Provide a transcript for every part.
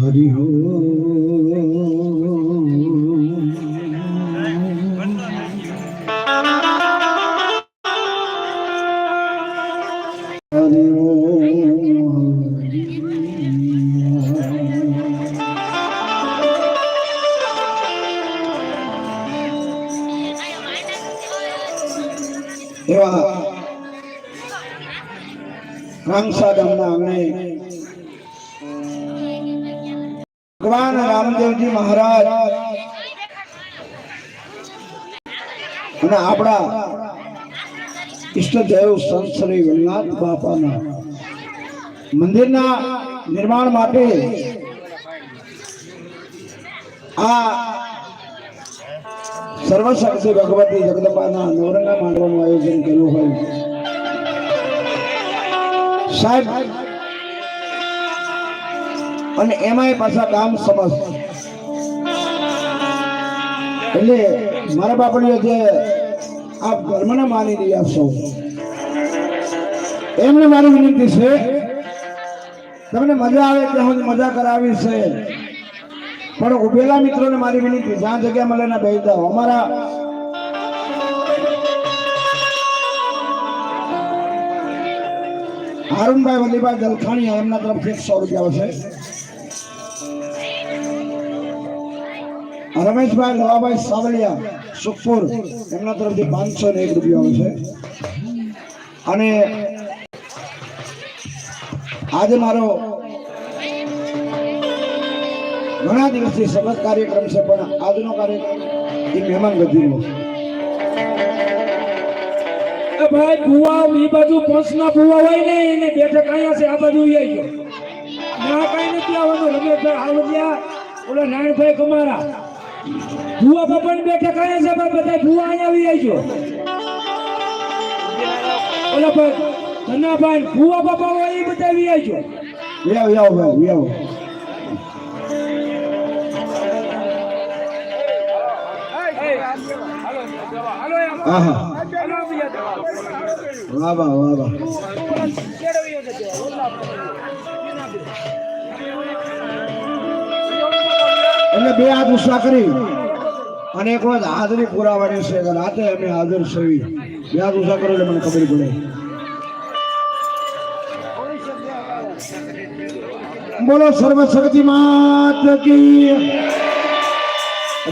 हरि हो કાંસા ગામના આંગણે ભગવાન રામદેવજી મહારાજ અને આપણા ઈષ્ટદેવ સંત શ્રી વિનાથ બાપાના મંદિરના નિર્માણ માટે આ સર્વશક્તિ ભગવતી જગદંબાના નવરંગા માંડવાનું આયોજન કર્યું હોય. સાહેબ, અને એમાંય પાછા ગામ સમજ. એટલે મારા બાપડીઓ જે આપ ધર્મને માની રહ્યા છો, એમને મારી વિનંતી છે, તમને મજા આવે ત્યાં હું મજા કરાવી છે. પણ ઉભેલા મિત્રોને મારી વિનંતી, જ્યાં જગ્યા મળે ને બેસી જાઓ અમારા હારુનભાઈ વલ્લીભાઈ દલખાણી એમના તરફથી એકસો રૂપિયા આવશે. રમેશભાઈ લવાભાઈ સાવલિયા, સુખપુર, એમના તરફથી પાંચસો ને એક રૂપિયા આવશે. અને આજે મારો ઘણા દિવસથી સખત કાર્યક્રમ છે, પણ આજનો કાર્યક્રમ એ મહેમાન ગતિનો છે. એ ભાઈ ભુવા ઈ બાજુ પંચના ભુવા હોય ને એને બેઠક અહીંયા છે આ બાજુ ઈ આવી ગયો. ના કઈ નથી આવવાનું. રમેશભાઈ હાવડિયા ઓલા નારાયણભાઈ કમારા ભુવા બાપાની બેઠક અહીંયા છે ભાઈ બધા ભુવા અહીંયા આવી ગયો. ઓલા ભાઈ ધનાભાઈ ભુવા બાપા હોય એ બધા આવી ગયો. વ્યાવ વ્યાવ ભાઈ વ્યાવ આહા. વાહ વાહ વાહ વાહ. એટલે બે હાથ ઉષા કરી અને એક વાત હાજરી પુરાવાની છે રાતે અમે હાજર છીએ. બે હાથ ઉષા કરો એટલે મને ખબર પડે. બોલો સર્વશક્તિ માત કી.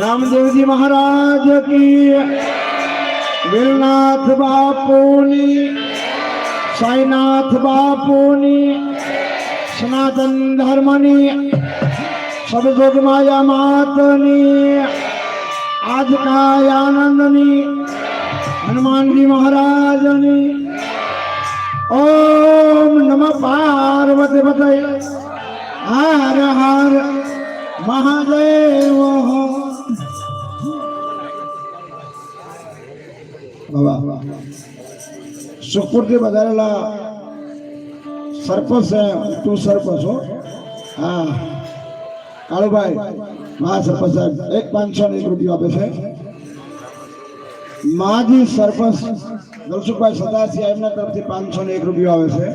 રામદેવજી મહારાજ કી. વેલનાથ બાપુની, સાઈનાથ બાપુની, સનાતન ધર્મની, સદજોગ માયા માતની આજકાય આનંદની, હનુમાનજી મહારાજની, ઓમ નમ પાર્વતી પતય, હર હર મહાદેવ. સુખપુરથી વધારેલા સરપંચ તું સરપંચ હો. હા. કાળુભાઈ મહાસરપંચ સાહેબ, એક પાંચસો એક રૂપિયો આપે છે. માજી સરપંચ દલસુખભાઈ સદાસિયા એમના તરફથી પાંચસો ને એક રૂપિયો આવે છે.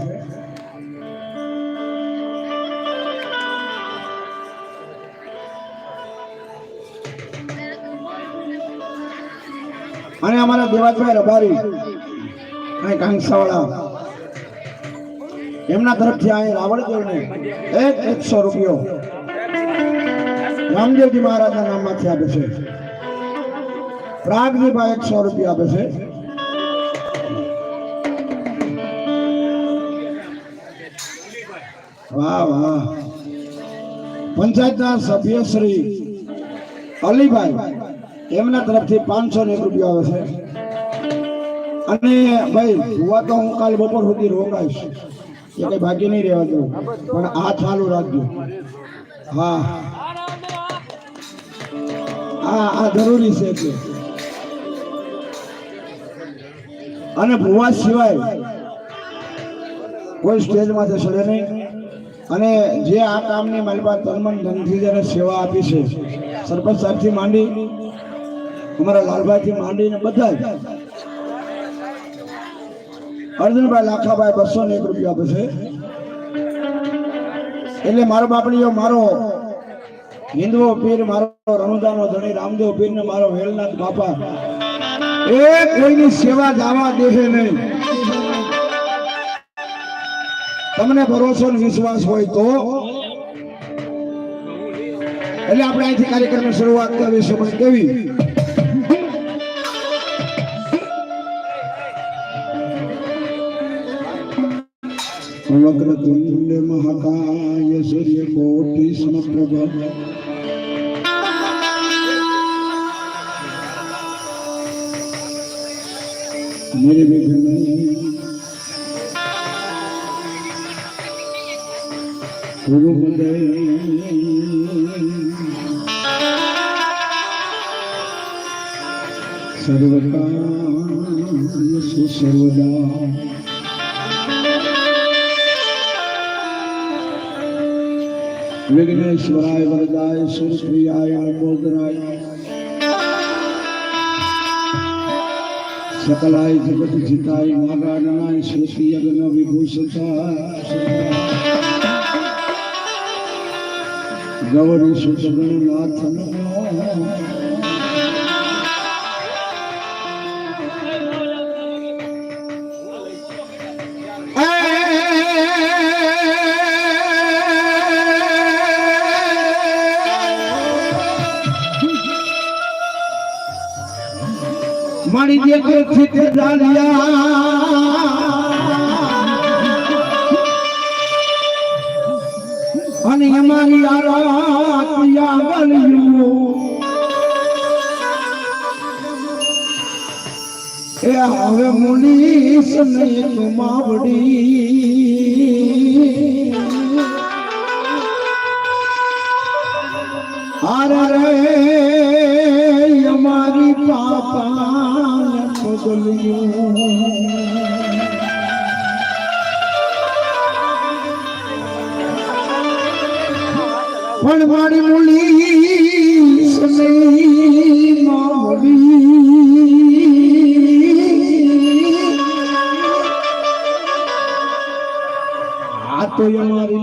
અને અમારા દેવાજભાઈ રબારી અને કાંસાવાળા એમના તરફથી અહીં રાવણદેવને એક એકસો રૂપિયો રામદેવજી મહારાજના નામમાંથી આપે છે. પ્રાગજીભાઈ એકસો રૂપિયા આપે છે. વાહ વાહ. પંચાયતના સભ્ય શ્રી અલીભાઈ, એમના તરફથી પાંચસો ને એક રૂપિયા આવે છે. અને ભાઈ હુવા તો હું કાલ બપોર સુધી રોકાઈશ. એ કઈ બાકી નહીં રહેવા દઉં પણ આ ચાલુ રાખજો. હા. આ આ જરૂરી છે અને ભૂવા સિવાય કોઈ સ્ટેજમાંથી ચડે નહીં. અને જે આ કામની મારી પાસે તનમન ધનથી જેને સેવા આપી છે. સરપંચ સાહેબથી માંડી, અમારા લાલભાઈથી માંડીને બધા અર્જુનભાઈ લાખાભાઈ બસો ને એક રૂપિયા આપે છે. એટલે મારો બાપડીઓ મારો હિન્દુઓ પીર, મારો રણુદાનો ધણી, રામદેવ પીર ને મારો વેલનાથ બાપા. એ કોઈની સેવા જાવા દેશે નહીં. તમને ભરોસો ને વિશ્વાસ હોય તો. એટલે આપણે અહીંથી કાર્યક્રમની શરૂઆત કરવી સમય કેવી? વક્રતુંડ મહાકાય સૂર્ય કોટિ સમપ્રભ. નિર્વિઘ્ન ગુરુપદય સર્વતા સર્વદા विघ्नेश्वराय वरदाय सुरप्रियाय मोदराय सकलाय जगत जिताय नागाननाय श्रुति यज्ञ विभूषिताय गौरी મણી કે ફિક્ર ડાલિયા. અને અમારી આરાત્યા ગણ્યું એ હવે મુનીશ ને માવડી. અરે રે અમારી પાપા. બદલ્યું પણ મારી મુલી તો અમારી